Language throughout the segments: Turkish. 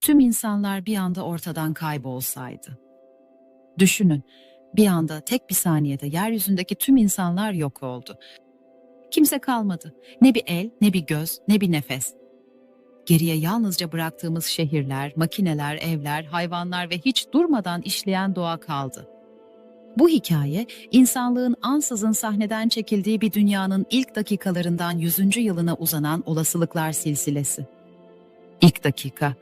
tüm insanlar bir anda ortadan kaybolsaydı. Düşünün, bir anda tek bir saniyede yeryüzündeki tüm insanlar yok oldu. Kimse kalmadı. Ne bir el, ne bir göz, ne bir nefes. Geriye yalnızca bıraktığımız şehirler, makineler, evler, hayvanlar ve hiç durmadan işleyen doğa kaldı. Bu hikaye, insanlığın ansızın sahneden çekildiği bir dünyanın ilk dakikalarından 100. yılına uzanan olasılıklar silsilesi. İlk dakika.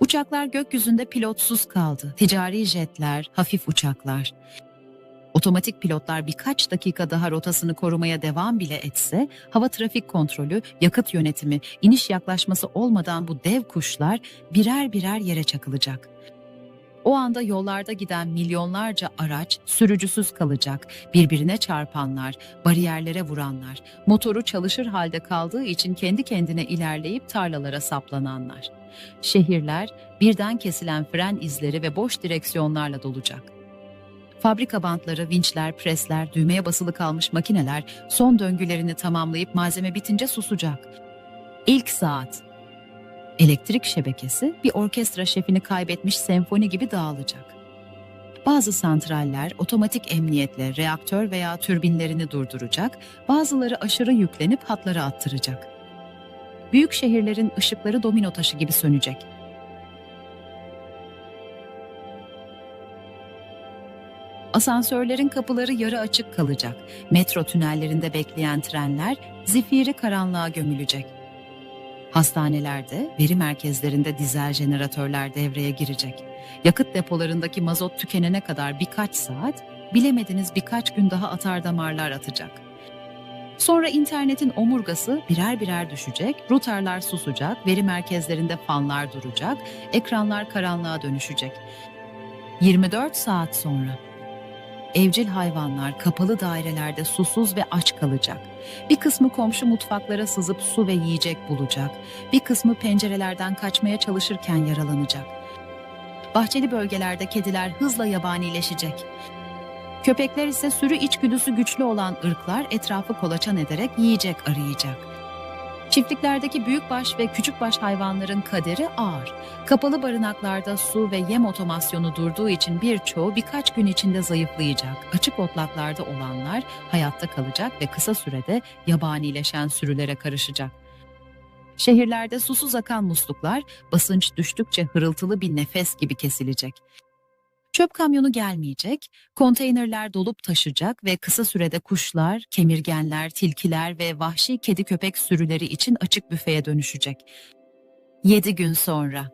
Uçaklar gökyüzünde pilotsuz kaldı. Ticari jetler, hafif uçaklar. Otomatik pilotlar birkaç dakika daha rotasını korumaya devam bile etse, hava trafik kontrolü, yakıt yönetimi, iniş yaklaşması olmadan bu dev kuşlar birer birer yere çakılacak. O anda yollarda giden milyonlarca araç sürücüsüz kalacak, birbirine çarpanlar, bariyerlere vuranlar, motoru çalışır halde kaldığı için kendi kendine ilerleyip tarlalara saplananlar. Şehirler birden kesilen fren izleri ve boş direksiyonlarla dolacak. Fabrika bantları, vinçler, presler, düğmeye basılı kalmış makineler son döngülerini tamamlayıp malzeme bitince susacak. İlk saat. Elektrik şebekesi bir orkestra şefini kaybetmiş senfoni gibi dağılacak. Bazı santraller otomatik emniyetle reaktör veya türbinlerini durduracak, bazıları aşırı yüklenip hatları attıracak. Büyük şehirlerin ışıkları domino taşı gibi sönecek. Asansörlerin kapıları yarı açık kalacak. Metro tünellerinde bekleyen trenler zifiri karanlığa gömülecek. Hastanelerde, veri merkezlerinde dizel jeneratörler devreye girecek. Yakıt depolarındaki mazot tükenene kadar birkaç saat, bilemediniz birkaç gün daha atar damarlar atacak. Sonra internetin omurgası birer birer düşecek, routerlar susacak, veri merkezlerinde fanlar duracak, ekranlar karanlığa dönüşecek. 24 saat sonra evcil hayvanlar kapalı dairelerde susuz ve aç kalacak. Bir kısmı komşu mutfaklara sızıp su ve yiyecek bulacak. Bir kısmı pencerelerden kaçmaya çalışırken yaralanacak. Bahçeli bölgelerde kediler hızla yabanileşecek. Köpekler ise sürü içgüdüsü güçlü olan ırklar etrafı kolaçan ederek yiyecek arayacak. Çiftliklerdeki büyükbaş ve küçükbaş hayvanların kaderi ağır. Kapalı barınaklarda su ve yem otomasyonu durduğu için birçoğu birkaç gün içinde zayıflayacak. Açık otlaklarda olanlar hayatta kalacak ve kısa sürede yabanileşen sürülere karışacak. Şehirlerde susuz akan musluklar basınç düştükçe hırıltılı bir nefes gibi kesilecek. Çöp kamyonu gelmeyecek, konteynerler dolup taşacak ve kısa sürede kuşlar, kemirgenler, tilkiler ve vahşi kedi köpek sürüleri için açık büfeye dönüşecek. Yedi gün sonra